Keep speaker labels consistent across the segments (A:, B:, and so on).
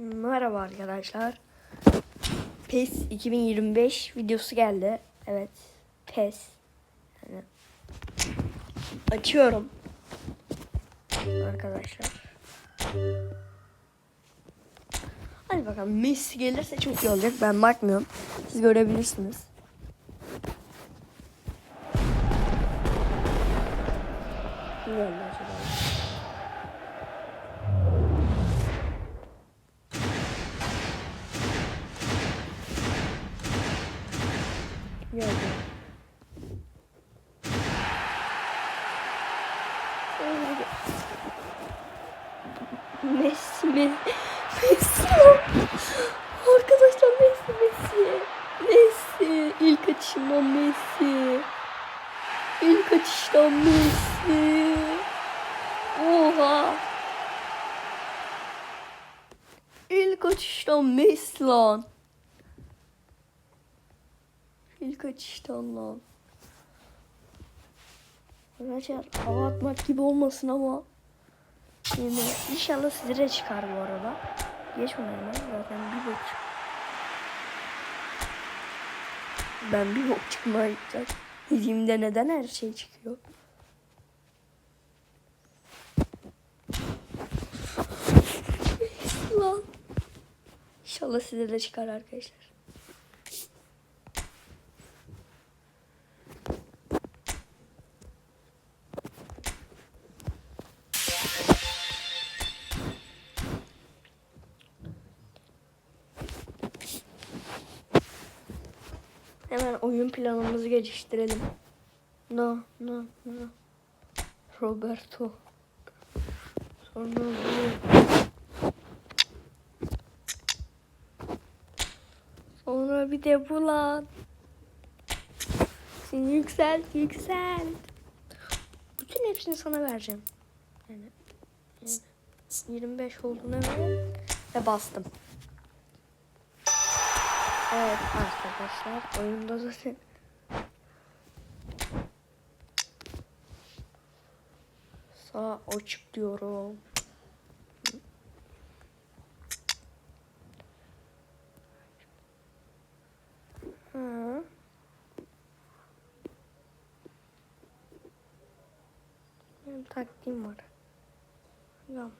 A: Merhaba arkadaşlar. PES 2025 videosu geldi. Evet. PES. Yani açıyorum. Arkadaşlar. Hadi bakalım Messi gelirse çok iyi olacak. Ben bakmıyorum. Siz görebilirsiniz. Ne geldi acaba? Öyle. Messi mi? Messi. Arkadaşlar Messi Messi. Messi. İlk açışından Messi. İlk açıştan Messi. Oha. İlk açıştan Messi lan. İlk açıştan lan. Arkadaşlar hava atmak gibi olmasın ama yine inşallah sizlere çıkar bu arada. Geç onu hemen zaten bir bok Ben bir bok çıkmayacak. Dediğimde neden her şey çıkıyor? Lan. İnşallah size de çıkar arkadaşlar. Hemen oyun planımızı geliştirelim. No, no, no. Roberto. Sonra bu. Sonra bir de bu lan. Sen yükselt, yükselt. Bütün hepsini sana vereceğim. Yani, yani 25 olduğuna göre ve bastım. Evet arkadaşlar oyunda zaten sağ açık diyorum. Ha. Benim taktiğim var. Tamam.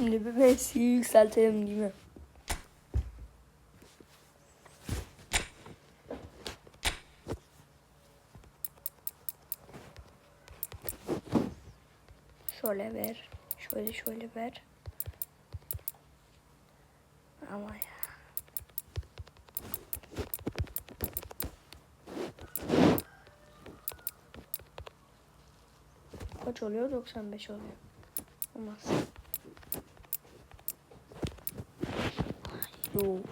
A: Şimdi bir Messi'yi yükseltelim değil mi? Şöyle ver. Şöyle şöyle ver. Ama ya. Kaç oluyor? 95 oluyor. Olmaz. 그.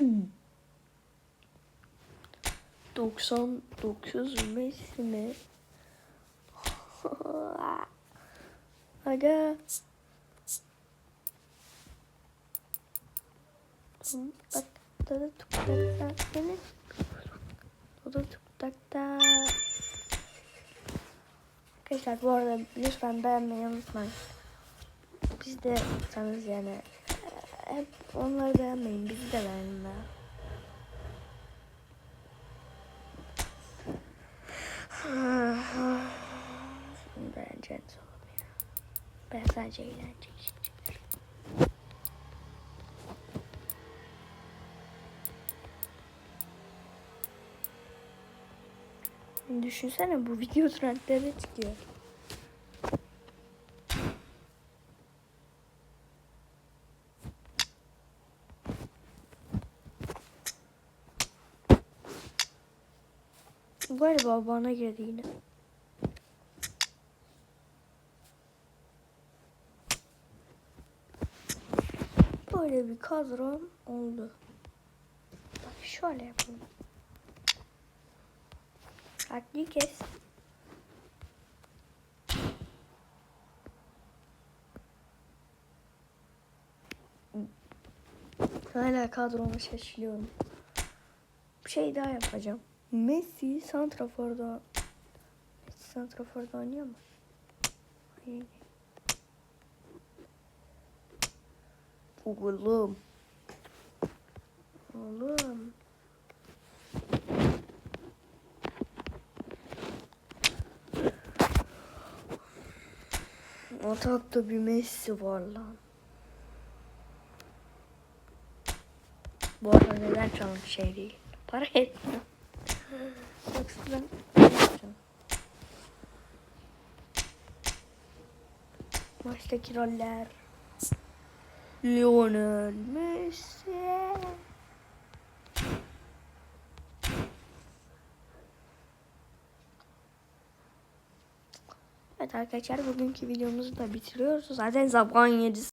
A: 99 Messi'ne Aga. Bak da da tuk tak tak beni O da tuk tak tak Arkadaşlar bu arada lütfen beğenmeyi unutmayın. Biz de tanız yani hep onları beğenmeyin. Bizi de beğenin be. Şimdi beğeneceğiniz olmuyor. Ben sadece eğlenceli için. Düşünsene bu video trendlere çıkıyor. Galiba bana girdi yine. Böyle bir kadrom oldu. Bak şöyle yapalım. Kalpli kes. Hala kadromu şaşırıyorum. Bir şey daha yapacağım. Messi Santrafor'da Messi Santrafor'da oynuyor mu? Hayır. Oğlum. Oğlum. Atakta bir Messi var lan. Bu arada neden canım şey değil. Para etmiyor. Yoksa ben ne yapacağım? Maçtaki roller. Lionel Messi. Evet arkadaşlar bugünkü videomuzu da bitiriyoruz. Zaten sabahın 7